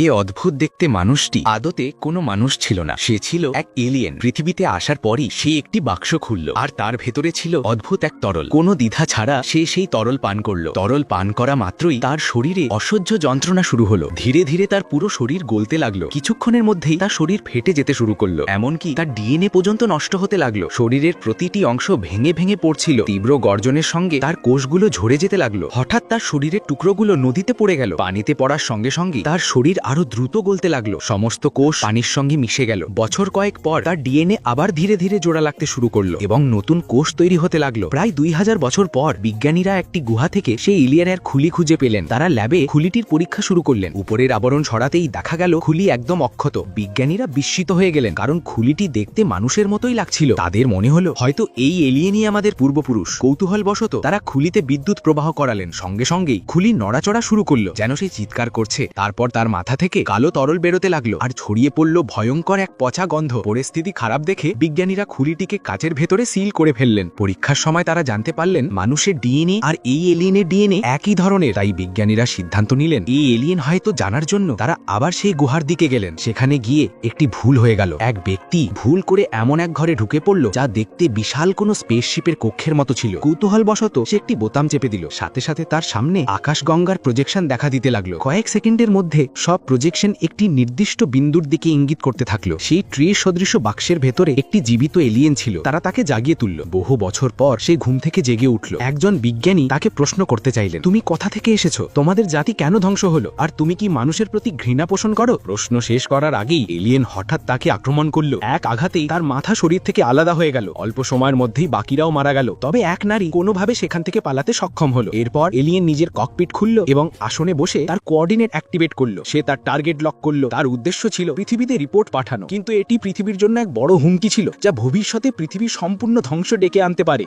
এ অদ্ভুত দেখতে মানুষটি। আদতে কোনো মানুষ ছিল না। সে ছিল এক এলিয়েন পৃথিবীতে আসার পরই সে একটি বাক্স খুলল। আর তার ভেতরে ছিল অদ্ভুত এক তরল। কোনো দ্বিধা ছাড়া সে সেই তরল পান করল। তরল পান করা মাত্রই তার শরীরে অসহ্য যন্ত্রণা শুরু হলো। ধীরে ধীরে তার পুরো শরীর গলতে লাগল। কিছুক্ষণের মধ্যেই তার শরীর ফেটে যেতে শুরু করল। এমনকি তার ডিএনএ পর্যন্ত নষ্ট হতে লাগল। শরীরের প্রতিটি অংশ ভেঙে ভেঙে পড়ছিল। তীব্র গর্জনের সঙ্গে তার কোষগুলো ঝরে যেতে লাগল। হঠাৎ তার শরীরের টুকরোগুলো নদীতে পড়ে গেল। পানিতে পড়ার সঙ্গে সঙ্গে তার শরীর আরও দ্রুত গলতে লাগল। সমস্ত কোষ পানির সঙ্গে মিশে গেল। বছর কয়েক পর তার ডিএনএ আবার ধীরে ধীরে জোড়া লাগতে শুরু করল এবং নতুন কোষ তৈরি হতে লাগল। প্রায় দুই হাজার বছর পর বিজ্ঞানীরা একটি গুহা থেকে সেই ইলিয়ানের খুলি খুঁজে পেলেন। তারা ল্যাবে খুলিটির পরীক্ষা শুরু করলেন। উপরের আবরণ সরাতেই দেখা গেল খুলি একদম অক্ষত। বিজ্ঞানীরা বিস্মিত হয়ে গেলেন, কারণ খুলিটি দেখতে মানুষের মতোই লাগছিল। তাদের মনে হলো, হয়তো এই এলিয়েনই আমাদের পূর্বপুরুষ। কৌতূহল বশত তারা খুলিতে বিদ্যুৎ প্রবাহ করালেন। সঙ্গে সঙ্গেই খুলি নড়াচড়া শুরু করল, যেন সে চিৎকার করছে। তারপর তার মাথা থেকে কালো তরল বেরোতে লাগল আর ছড়িয়ে পড়ল ভয়ঙ্কর এক পচা গন্ধ। পরিস্থিতি খারাপ দেখে বিজ্ঞানীরা খুলিটিকে কাচের ভেতরে সিল করে ফেললেন। পরীক্ষার সময় তারা জানতে পারলেন, মানুষের ডিএনএ আর এই এলিয়েনের ডিএনএ একই ধরনের। তাই বিজ্ঞানীরা সিদ্ধান্ত নিলেন, এই এলিয়েন হয়তো জানার জন্য তারা আবার সেই গুহার দিকে গেলেন। সেখানে গিয়ে একটি ভুল হয়ে গেল। এক ব্যক্তি ভুল করে এমন এক ঘরে ঢুকে পড়ল, যা দেখতে বিশাল কোনো স্পেসশিপের কক্ষের মতো ছিল। কৌতূহল বশত সে একটি বোতাম চেপে দিল। সাথে সাথে তার সামনে আকাশ গঙ্গার প্রজেকশন দেখা দিতে লাগল। কয়েক সেকেন্ডের মধ্যে সব প্রজেকশন একটি নির্দিষ্ট বিন্দুর দিকে ইঙ্গিত করতে থাকল। সেই ট্রি সদৃশ বাক্সের ভেতরে একটি জীবিত এলিয়েন ছিল। তারা তাকে জাগিয়ে তুলল। বহু বছর পর সে ঘুম থেকে জেগে উঠল। একজন বিজ্ঞানী তাকে প্রশ্ন করতে চাইলেন, তুমি কোথা থেকে এসেছ? তোমাদের জাতি কেন ধ্বংস হলো? আর তুমি কি মানুষের প্রতি ঘৃণা পোষণ করো? প্রশ্ন শেষ করার আগেই এলিয়েন হঠাৎ তাকে আক্রমণ করল। এক আঘাতেই তার মাথা শরীর থেকে আলাদা হয়ে গেল। অল্প সময়ের মধ্যেই বাকিরাও মারা গেল। তবে এক নারী কোনোভাবে সেখান থেকে পালাতে সক্ষম হলো। এরপর এলিয়েন নিজের ককপিট খুলল এবং আসনে বসে তার কোঅর্ডিনেট অ্যাক্টিভেট করল। সে তার টার্গেট লক করল। তার উদ্দেশ্য ছিল পৃথিবীতে রিপোর্ট পাঠানো। কিন্তু এটি পৃথিবীর জন্য এক বড় হুমকি ছিল, যা ভবিষ্যতে পৃথিবীর সম্পূর্ণ ধ্বংস ডেকে আনতে পারে।